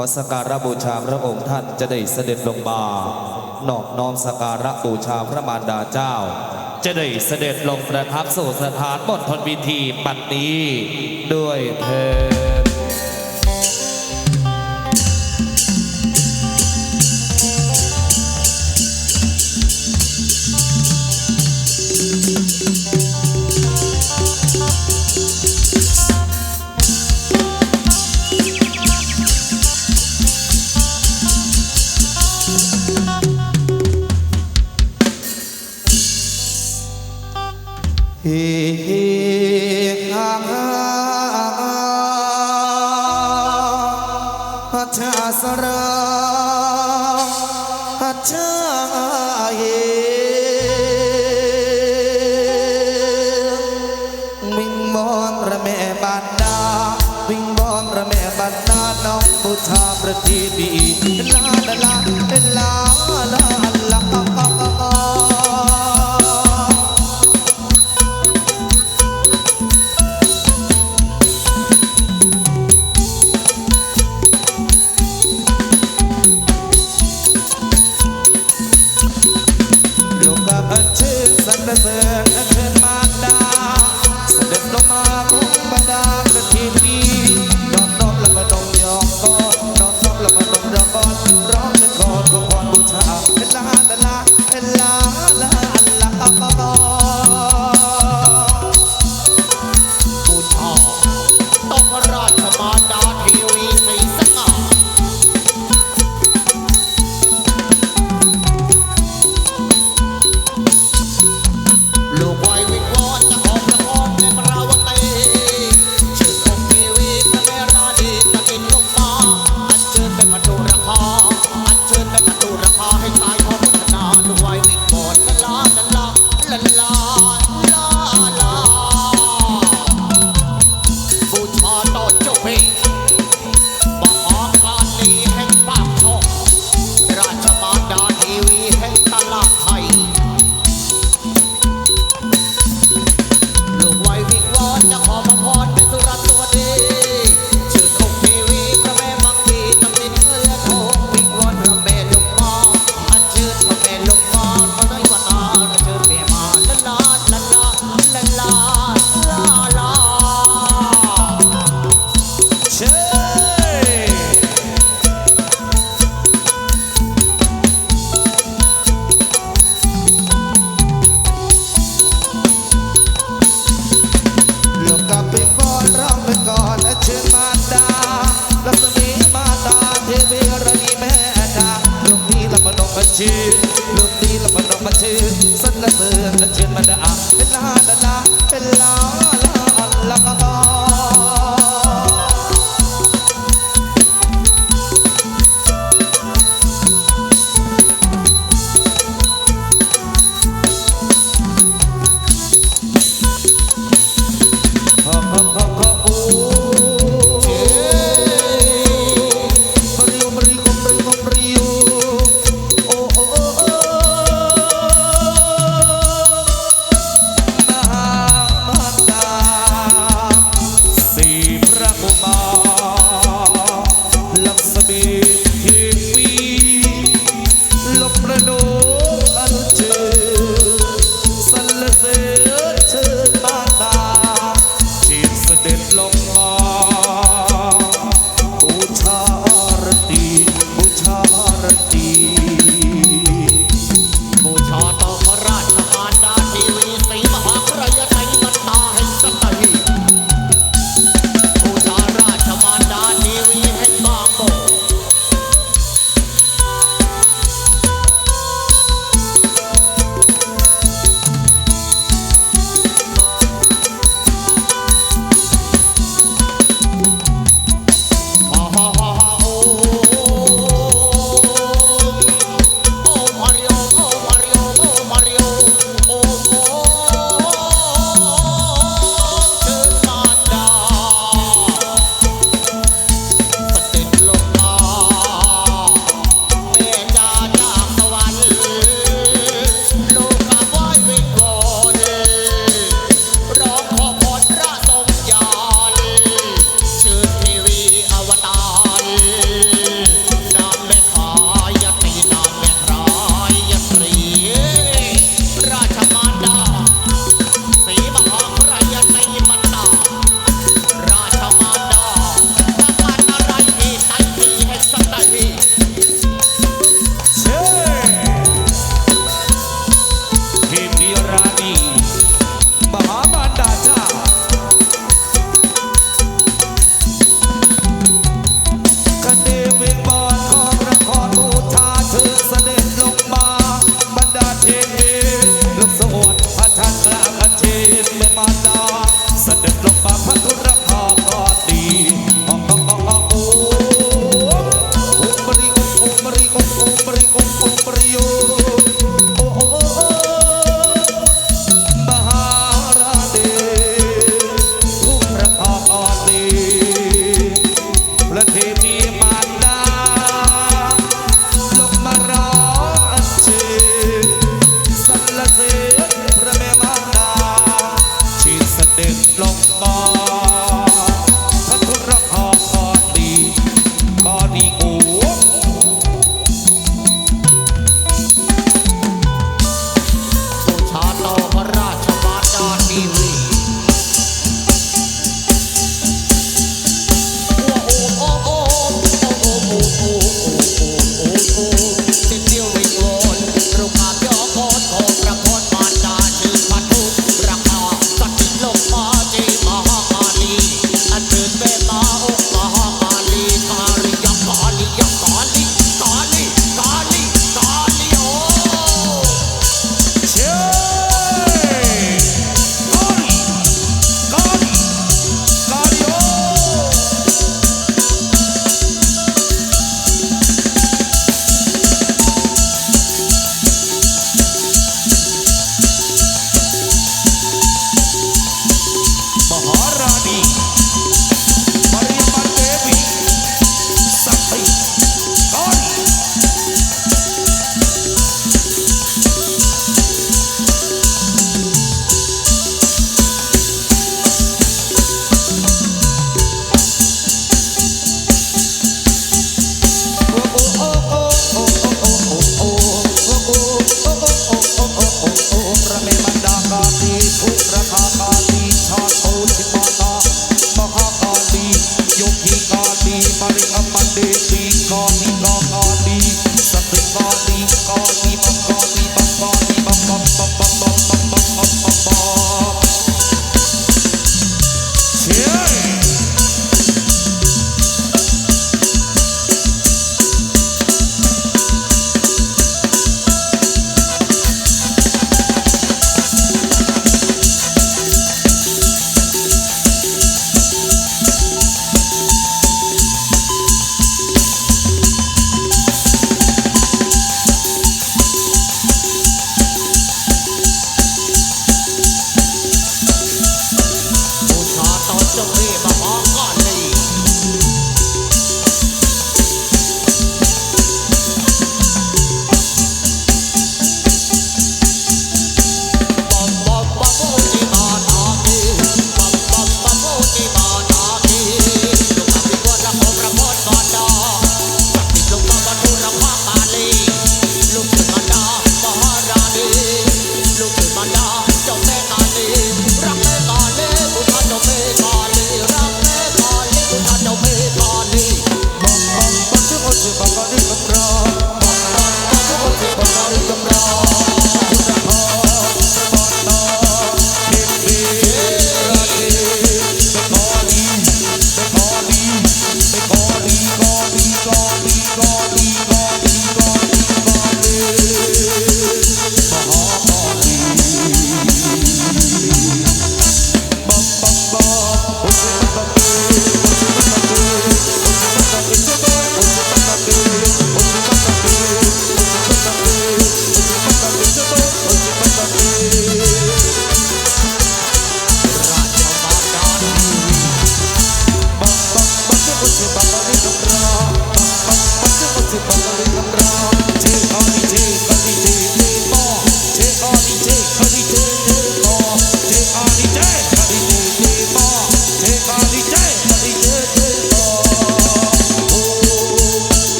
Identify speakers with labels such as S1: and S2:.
S1: ขอสการะบูชาพระองค์ท่านจะได้เสด็จลงมานอกน้อมสการะบูชาพระมารดาเจ้า จะได้เสด็จลงประทับสู่สถานบนทนวิธีปัดนี้ด้วยเธอ สราอาชาเยวิ่งบอนระแม่บานนาวิ่งบอนระแม่บานนาน้องผู้ชาประทีดีลาลาลาลาลา becer มาชื่อ
S2: สนดเสือแเชื่อมั
S1: นดาเป็นลาดาเป็นลาลาลาลา